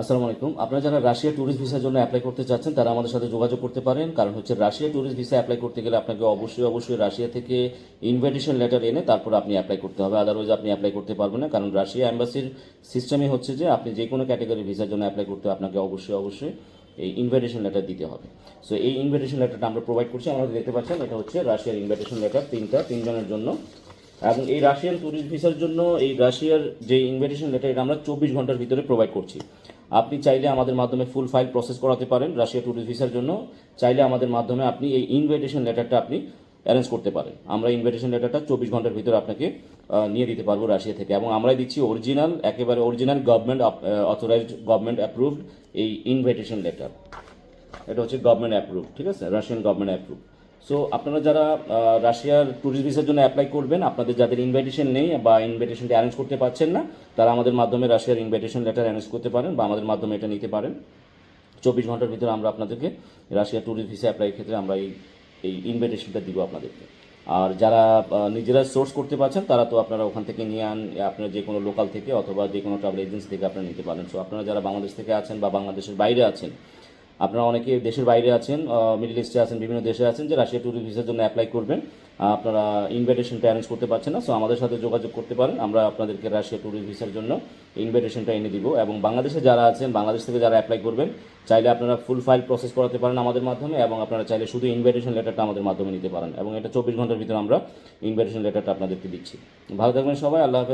আসসালামু আলাইকুম। আপনারা যারা রাশিয়া ট্যুরিস্ট ভিসার জন্য অ্যাপ্লাই করতে চাচ্ছেন, তারা আমাদের সাথে যোগাযোগ করতে পারেন। কারণ হচ্ছে রাশিয়া ট্যুরিস্ট ভিসা অ্যাপ্লাই করতে গেলে আপনাকে অবশ্যই অবশ্যই রাশিয়া থেকে ইনভাইটেশন লেটার এনে তারপর আপনি অ্যাপ্লাই করতে হবে। আদারওয়াইজ আপনি অ্যাপ্লাই করতে পারবেন না। কারণ রাশিয়া অ্যাম্বাসির সিস্টেমে হচ্ছে যে, আপনি যে কোনো ক্যাটাগরি ভিসার জন্য অ্যাপ্লাই করতে আপনাকে অবশ্যই অবশ্যই এই ইনভাইটেশন লেটার দিতে হবে। সো এই ইনভাইটেশন লেটারটা আমরা প্রোভাইড করছি। আমরা দেখতে পাচ্ছেন, এটা হচ্ছে রাশিয়ার ইনভাইটেশন লেটার তিনটা, তিনজনের জন্য। এবং এই রাশিয়ান ট্যুরিস্ট ভিসার জন্য এই রাশিয়ার যে ইনভিটেশন লেটার এটা আমরা চব্বিশ ঘণ্টার ভিতরে প্রোভাইড করছি। আপনি চাইলে আমাদের মাধ্যমে ফুল ফাইল প্রসেস করাতে পারেন রাশিয়া ট্যুরিস্ট ভিসার জন্য। চাইলে আমাদের মাধ্যমে আপনি এই ইনভাইটেশন লেটারটা আপনি অ্যারেঞ্জ করতে পারেন। আমরা ইনভাইটেশন লেটারটা চব্বিশ ঘণ্টার ভিতরে আপনাকে নিয়ে দিতে পারব রাশিয়া থেকে। এবং আমরাই দিচ্ছি অরিজিনাল একেবারে original government authorized government approved এই ইনভাইটেশন লেটার এটা হচ্ছে গভর্নমেন্ট অ্যাপ্রুভ ঠিক আছে? রাশিয়ান গভর্নমেন্ট অ্যাপ্রুভ সো আপনারা যারা রাশিয়ার ট্যুরিস্ট ভিসার জন্য অ্যাপ্লাই করবেন, আপনাদের যাদের ইনভাইটেশন নেই বা ইনভাইটেশনটা অ্যারেঞ্জ করতে পারছেন না, তারা আমাদের মাধ্যমে রাশিয়ার ইনভাইটেশন লেটার অ্যারেঞ্জ করতে পারেন বা আমাদের মাধ্যমে এটা নিতে পারেন। চব্বিশ ঘণ্টার ভিতরে আমরা আপনাদেরকে রাশিয়া ট্যুরিস্ট ভিসা অ্যাপ্লাইয়ের ক্ষেত্রে আমরা এই এই ইনভাইটেশনটা দিব আপনাদেরকে। আর যারা নিজেরা সোর্স করতে পারছেন, তারা তো আপনারা ওখান থেকে নিয়ে আন, আপনার যে কোনো লোকাল থেকে অথবা যে কোনো ট্রাভেল এজেন্সি থেকে আপনারা নিতে পারেন। সো আপনারা যারা বাংলাদেশ থেকে আছেন বা বাংলাদেশের বাইরে আছেন আপনারা অনেকে দেশের বাইরে আছেন মিডল ইস্টে আছেন, বিভিন্ন দেশে আছেন, যে রাশিয়া ট্যুরিস্ট ভিসার জন্য অ্যাপ্লাই করবেন। আপনারা ইনভাইটেশনটা অ্যারেঞ্জ করতে পারছেন না সো আমাদের সাথে যোগাযোগ করতে পারেন। আমরা আপনাদেরকে রাশিয়া ট্যুরিস্ট ভিসার জন্য ইনভাইটেশনটা এনে দিব। এবং বাংলাদেশে যারা আছেন, বাংলাদেশ থেকে যারা অ্যাপ্লাই করবেন, চাইলে আপনারা ফুল ফাইল প্রসেস করাতে পারেন আমাদের মাধ্যমে, এবং আপনারা চাইলে শুধু ইনভাইটেশন লেটারটা আমাদের মাধ্যমে নিতে পারেন। এবং এটা চব্বিশ ঘণ্টার ভিতরে আমরা ইনভাইটেশন লেটারটা আপনাদেরকে দিচ্ছি। ভালো থাকবেন সবাই, আল্লাহ হাফেজ।